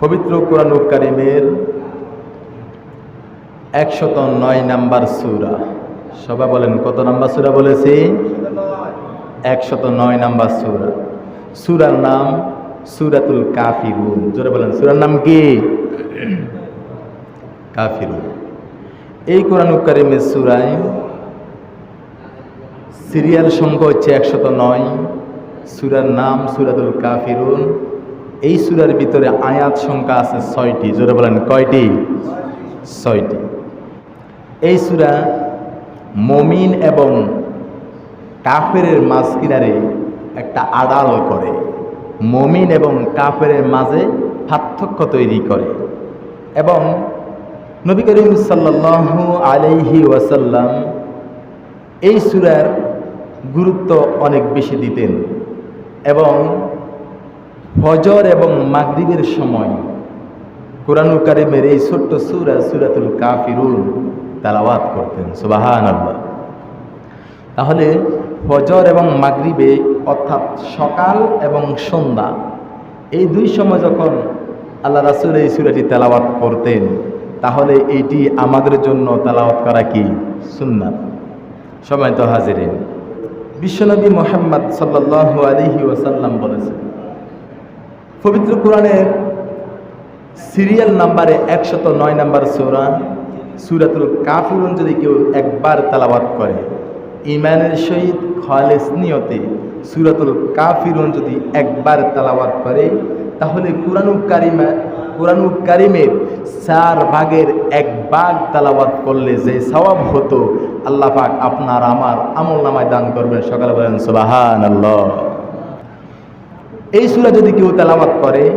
পবিত্র কোরআন কারিমের একশত নয় নাম্বার সুরা। সবাই বলেন, কত নাম্বার সুরা বলেছি? একশত নয় নাম্বার সুরা। সুরার নাম সুরাতুল কাফিরুন। জোরে বলেন, সুরার নাম কি? কাফিরুন। এই কোরআন কারিমের সুরায় সিরিয়াল সংখ্যা হচ্ছে একশত নয়। সুরার নাম সুরাতুল কাফিরুন। এই সুরার ভিতরে আয়াত সংখ্যা আছে ছয়টি। জোরে বলেন, কয়টি? ছয়টি। এই সুরা মমিন এবং কাফের মাঝকিনারে একটা আড়াল করে। মমিন এবং কাফের মাঝে পার্থক্য তৈরি করে। এবং নবী করিম সাল্লাল্লাহু আলাইহি ওয়াসাল্লাম এই সুরার গুরুত্ব অনেক বেশি দিতেন। এবং ফজর এবং মাগরিবের সময়। কোরআনুল কারিমের এই ছোট্ট সুরা, সুরাতুল কাফিরুন তালাওয়াত করতেন সুবাহান আল্লাহ তাহলে ফজর এবং মাগরিবে অর্থাৎ সকাল এবং সন্ধ্যা, এই দুই সময় যখন আল্লাহ রাসুল এই সুরাটি তেলাওয়াত করতেন, তাহলে এটি আমাদের জন্য তেলাওয়াত করা কি? সুন্নাত। সময় তো হাজিরেন, বিশ্বনবী মোহাম্মদ সাল্লাল্লাহু আলাইহি ওয়াসাল্লাম বলেছেন পবিত্র কোরআনের সিরিয়াল নাম্বারে একশত নয় নাম্বার সূরা, সুরাতুল কাফিরুন যদি কেউ একবার তেলাওয়াত করে ইমানের সহিত খালেস নিয়তে সুরাতুল কাফিরুন যদি একবার তেলাওয়াত করে, তাহলে কোরআনুল কারিমা কোরআনুল কারিমের চার ভাগের এক ভাগ তেলাওয়াত করলে যে সওয়াব হতো, আল্লাহ পাক আপনার আমার আমল নামায় দান করবেন। সকালে বলেন সুবাহান আল্লাহ এই সুরা যদি কেউ তেলাওয়াত করে,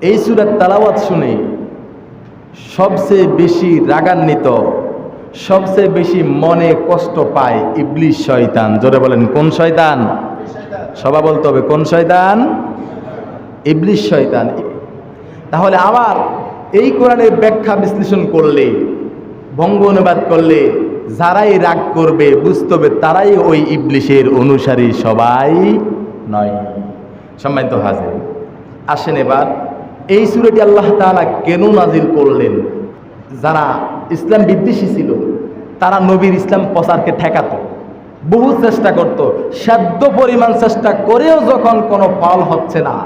এই সুরার তেলাওয়াত শুনে সবচেয়ে বেশি রাগান্বিত, সবচেয়ে বেশি মনে কষ্ট পায় ইবলিশ শয়তান। জোরে বলেন, কোন শয়তান? সবাই বলতে হবে, কোন শয়তান? ইবলিশ শয়তান। তাহলে আবার এই কোরআনের ব্যাখ্যা বিশ্লেষণ করলে বঙ্গ অনুবাদ করলে যারাই রাগ করবে, বুঝতে হবে তারাই ওই ইবলিশের অনুসারী সবাই নয়। সম্মানিত হাজির, আসেন এবার। এই সুরেটি আল্লাহ তাআলা কেন নাজিল করলেন? যারা ইসলাম বিদ্বেষী ছিল, তারা নবীর ইসলাম প্রচারকে ঠেকাত, বহু চেষ্টা করত, সাধ্য পরিমাণ চেষ্টা করেও যখন কোনো ফল হচ্ছে না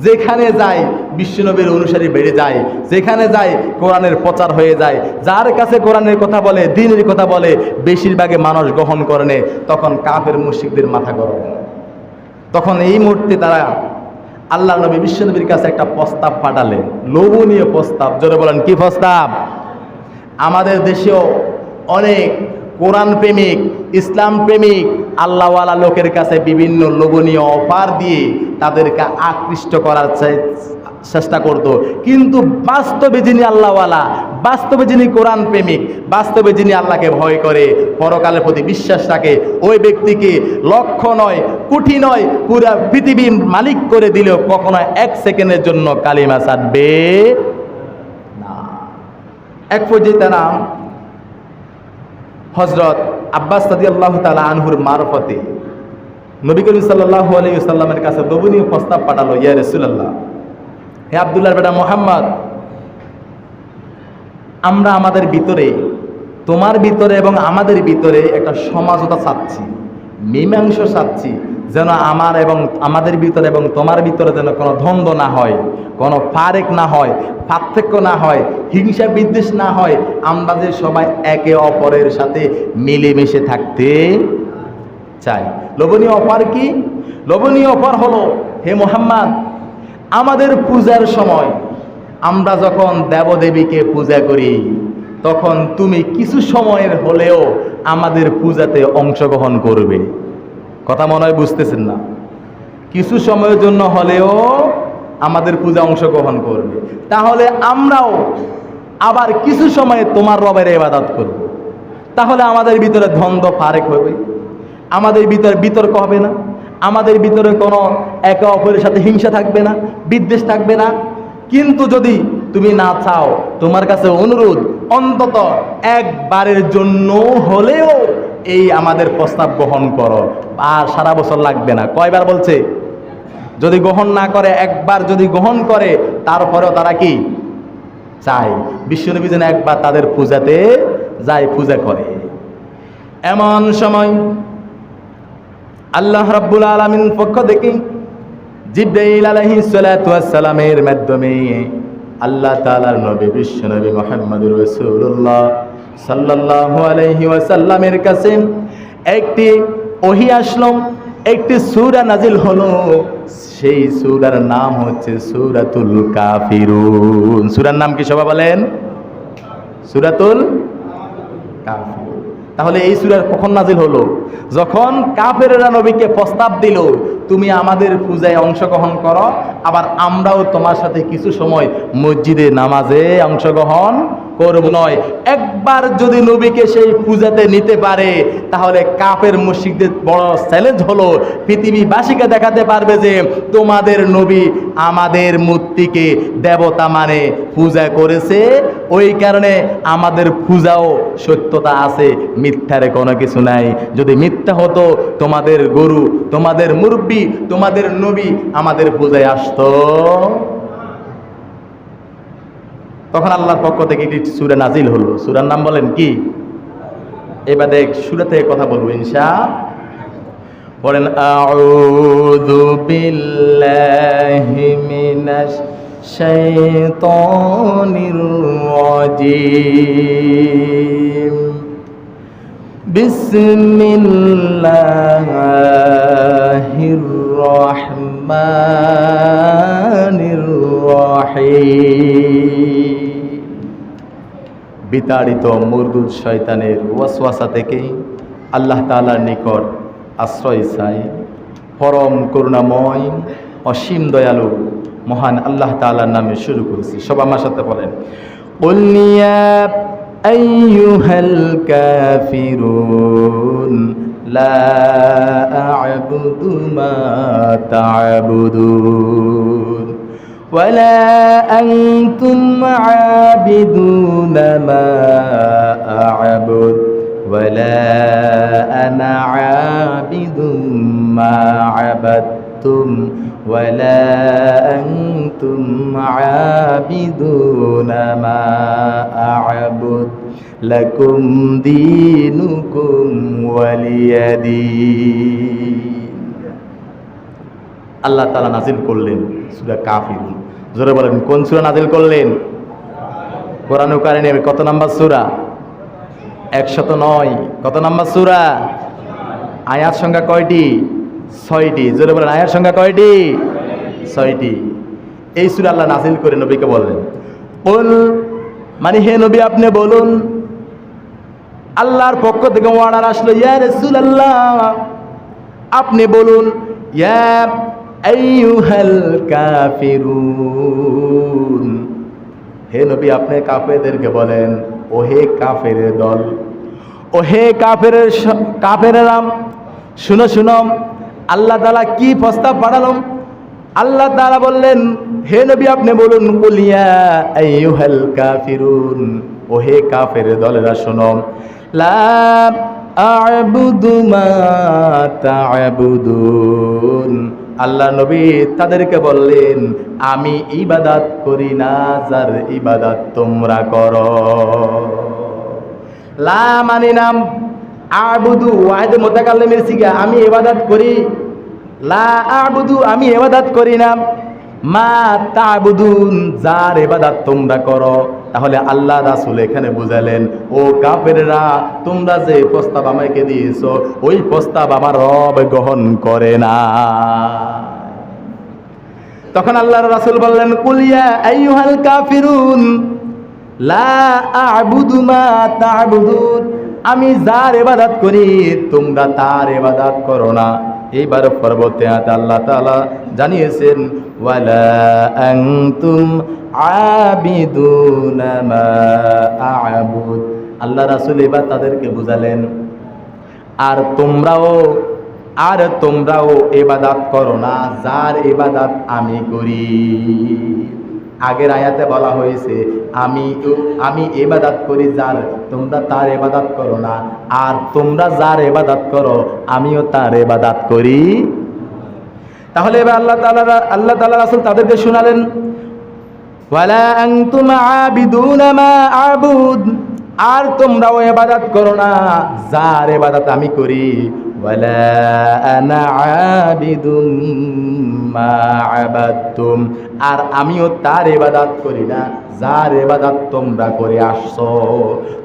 যেখানে যায়, বিশ্বনবীর অনুসারী বেড়ে যায়। যেখানে যায়, কোরআনের প্রচার হয়ে যায়। যার কাছে কোরআনের কথা বলে, দিনের কথা বলে বেশিরভাগে মানুষ গ্রহণ করে নেয় তখন কাফের মুশিকদের মাথা গরম। তখন এই মুহূর্তে তারা আল্লাহ নবী বিশ্বনবীর কাছে একটা প্রস্তাব পাঠালে। লোভনীয় প্রস্তাব। জোরে বলেন, কি প্রস্তাব? আমাদের দেশেও অনেক কোরআন প্রেমিক, ইসলাম প্রেমিক, আল্লাহওয়ালা লোকের কাছে বিভিন্ন লোভনীয় অফার দিয়ে তাদেরকে আকৃষ্ট করার চেষ্টা করত। কিন্তু বাস্তবে যিনি আল্লাহওয়ালা, বাস্তবে যিনি কোরআন প্রেমিক, বাস্তবে যিনি আল্লাহকে ভয় করে, পরকালের প্রতি বিশ্বাস রাখে, ওই ব্যক্তিকে লক্ষ্য নয় কোটি নয়, পুরা পৃথিবীর মালিক করে দিলেও কখনো এক সেকেন্ডের জন্য কালিমা ছাড়বে না। এক পর্যায়ে তারা হজরত আব্বাস সাদি আল্লাহ তালা আনহুর মারফতে নবী করিম সাল্লাহ আলাইসাল্লামের কাছে দবনীয় প্রস্তাব পাঠালো, ইয়া রসুল্লাহ হে আবদুল্লাহ বেটা মোহাম্মদ, আমরা আমাদের ভিতরে, তোমার ভিতরে এবং আমাদের ভিতরে একটা সমাজতা চাচ্ছি, মীমাংস চাচ্ছি যেন আমার এবং আমাদের ভিতরে এবং তোমার ভিতরে যেন কোনো দ্বন্দ্ব না হয়, কোনো ফারেক না হয়, পার্থক্য না হয়, হিংসা বিদ্বেষ না হয়, আমরা যে সবাই একে অপরের সাথে মিলেমিশে থাকতে চাই। লোভনীয় অফার কি? লোভনীয় অফার হলো, হে মোহাম্মদ, আমাদের পূজার সময় আমরা যখন দেবদেবীকে পূজা করি, তখন তুমি কিছু সময়ের হলেও আমাদের পূজাতে অংশগ্রহণ করবে। কথা মনে হয় বুঝতেছেন না। কিছু সময়ের জন্য হলেও আমাদের পূজা অংশগ্রহণ করবে। তাহলে আমরাও আবার কিছু সময়ে তোমার রবের ইবাদত করব। তাহলে আমাদের ভিতরে দ্বন্দ্ব ফারেক হবে। আমাদের ভিতরে বিতর্ক হবে না। আমাদের ভিতরে কোনো একে অপরের সাথে হিংসা থাকবে না, বিদ্বেষ থাকবে না। কিন্তু যদি তুমি না চাও, তোমার কাছে অনুরোধ, অন্তত একবারের জন্য হলেও এই আমাদের প্রস্তাব গ্রহণ করো। আর সারা বছর লাগবে না। কয়বার বলছে? যদি গ্রহণ না করে, একবার যদি গ্রহণ করে, তারপরেও তারা কি? চায়। বিশ্বনবী যেন একবার তাদের পূজাতে যায়, পূজা করে। এমন সময় আল্লাহ রাব্বুল আলামিন পক্ষ থেকে জিব্রাইল ওয়াস সালামের মাধ্যমে আল্লাহ তাআলার নবী, বিশ্বনবী মুহাম্মদুর রাসূলুল্লাহ সাল্লাল্লাহু আলাইহি ওয়াসাল্লামের কাছে একটি ওহি আসলো, একটি সুরা নাজিল হলো। সেই সুরার নাম হচ্ছে সুরাতুল কাফিরুন। সুরার নাম কি সবাই বলেন? সুরাতুল কাফিরুন। তাহলে এই সুরার কখন নাজিল হলো? যখন কাফেরেরা নবীকে প্রস্তাব দিল, তুমি আমাদের পূজায় অংশগ্রহণ করো, আবার আমরাও তোমার সাথে কিছু সময় মসজিদে নামাজে অংশগ্রহণ করব নয়। একবার যদি নবীকে সেই পূজাতে নিতে পারে, তাহলে কাপের মুশিকদের বড় চ্যালেঞ্জ হলো পৃথিবীবাসীকে দেখাতে পারবে যে তোমাদের নবী আমাদের মূর্তিকে দেবতা মানে পূজা করেছে। ওই কারণে আমাদের পূজাও সত্যতা আছে, মিথ্যারে কোনো কিছু নাই। যদি মিথ্যা হতো, তোমাদের গরু, তোমাদের মুরব্বী, তোমাদের নবী আমাদের পূজায় আসতো। তখন আল্লাহর পক্ষ থেকে একটি সুরা নাজিল হলো। সুরার নাম বলেন কি? এবার সুরা থেকে কথা বলব ইনশা বলেন, আউযু বিল্লাহি মিনাশ শাইতানির রহমানির রহিম। বিতাড়িত মুরদুদ শয়তানের ওয়াসওয়াসা থেকে আল্লাহ তাআলার নিকট আশ্রয় চাই পরম করুণাময় অসীম দয়ালু মহান আল্লাহ তাআলার নামে শুরু করেছি সব আমার সাথে বলেন قل يا أيها الكافرون لا أعبد ما تعبدون ولا أنتم عابدون ما أعبد ولا أنا عابد ما عبدتم ولا أنتم عابدون ما أعبد لكم دينكم ولي دين. الله تعالى نزل كلنا سورة كافرون. জোরে বলেন, কোন সুরা নাজিল করলেন? কোরআন কারিনের কত নাম্বার সুরা? একশত নয়। কত নাম্বার সুরা? আয়াত সংখ্যা কয়টি? ছয়টি। জোরে বলেন, আয়াত সংখ্যা কয়টি? ছয়টি। এই সুরা আল্লাহ নাজিল করে নবীকে বললেন। বল মানে হে নবী, আপনি বলুন, আল্লাহর পক্ষ থেকে অর্ডার আসলো, ইয়া আল্লাহ আপনি বলুন, ইয়া আইয়ুহাল কাফিরুন। হে নবী, আপনি কাফেরদেরকে বলেন ও হে কাফের দল ও হে কাফের কাফেরাম শুনো শুনো, আল্লাহ তাআলা কি প্রস্তাব পাঠালাম আল্লাহ তাআলা বললেন, হে নবী, আপনি বলুন কুলিয়া ও হে কাফের দলেরা, শোনো, লা আ'বুদু মা তা'বুদুন। আল্লাহ নবী তাদেরকে বললেন, আমি ইবাদাত করি না, যার ইবাদাত তোমরা করো। লা মানি নাম আবুদু ওয়াহিদ মোতাকাল্লিমের সিগা, আমি ইবাদাত করি। লা আবুদু, আমি ইবাদাত করি না। মা তা তাবুদুন, যার ইবাদাত তোমরা করো। তাহলে আল্লাহ রাসূল এখানে বুঝালেন, ও কাফেররা, তোমরা যে প্রস্তাব আমাকে দিয়েছ, ওই প্রস্তাব আমার রব গ্রহণ করে না। তখন আল্লাহর রাসুল বললেন কুলিয়া কাফিরুন, লা আমি যার ইবাদত করি, তোমরা তার ইবাদত করো না। এইবার পরবর্তী আয়াতে আল্লাহ জানিয়েছেন, ওয়ালা আল্লাহ রাসুল এবার তাদেরকে বুঝালেন, আর তোমরাও আর তোমরাও এবাদাত করো না, যার এবাদাত আমি করি। আগের আয়াতে বলা হয়েছে, আমি আমি এবাদাত করি যার, তোমরা তার এবাদাত করো না, আর তোমরা যার এবাদাত করো, আমিও তার এবাদাত করি। তাহলে এবার আল্লাহ তালা আল্লাহ তাআলা রাসূল তাদেরকে শোনালেন মা আর তোমরাও ইবাদত করো না, যার ইবাদত আমি করি। মা আর আমিও তার ইবাদত করি না, যার এবাদাত তোমরা করে আসছো।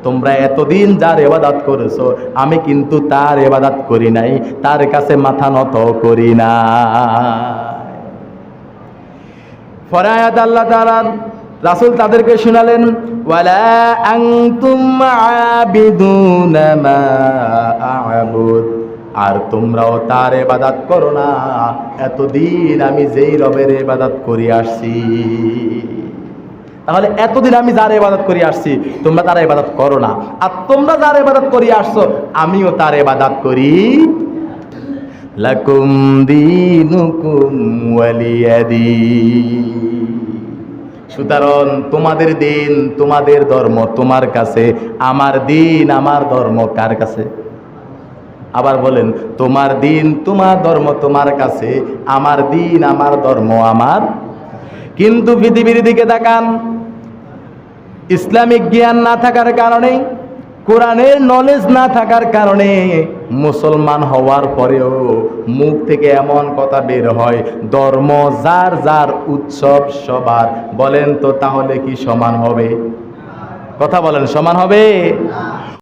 তোমরা এতদিন যার ইবাদত করেছ, আমি কিন্তু তার ইবাদত করি নাই, তার কাছে মাথা নত করি না। ফরায়াত আল্লাহ তাআলা রাসূল তাদেরকে শোনালেন, ওয়ালা আনতুম আবিদুনা মা আ'বুদ। আর তোমরাও তার ইবাদত করো না, এতদিন আমি যেই রবের ইবাদত করি আসছি। তাহলে এতদিন আমি যার ইবাদত করি আসছি, তোমরা তার ইবাদত করো না। আর তোমরা যার ইবাদত করি আসছো, আমিও তার ইবাদত করি লাকুম দিনুকুম ওয়ালিয়াদি। সুতরাং তোমাদের দিন, তোমাদের ধর্ম, তোমার কাছে, আমার দিন, আমার ধর্ম কার কাছে? আবার বলেন, তোমার দিন, তোমার ধর্ম, তোমার কাছে, আমার দিন, আমার ধর্ম, আমার? কিন্তু পৃথিবীর দিকে তাকান, ইসলামিক জ্ঞান না থাকার কারণে কোরআনের নলেজ না থাকার কারণে মুসলমান হওয়ার পরেও মুখ থেকে এমন কথা বের হয়, ধর্ম যার যার উৎসব সবার। বলেন তো তাহলে কি সমান হবে? কথা বলেন, সমান হবে?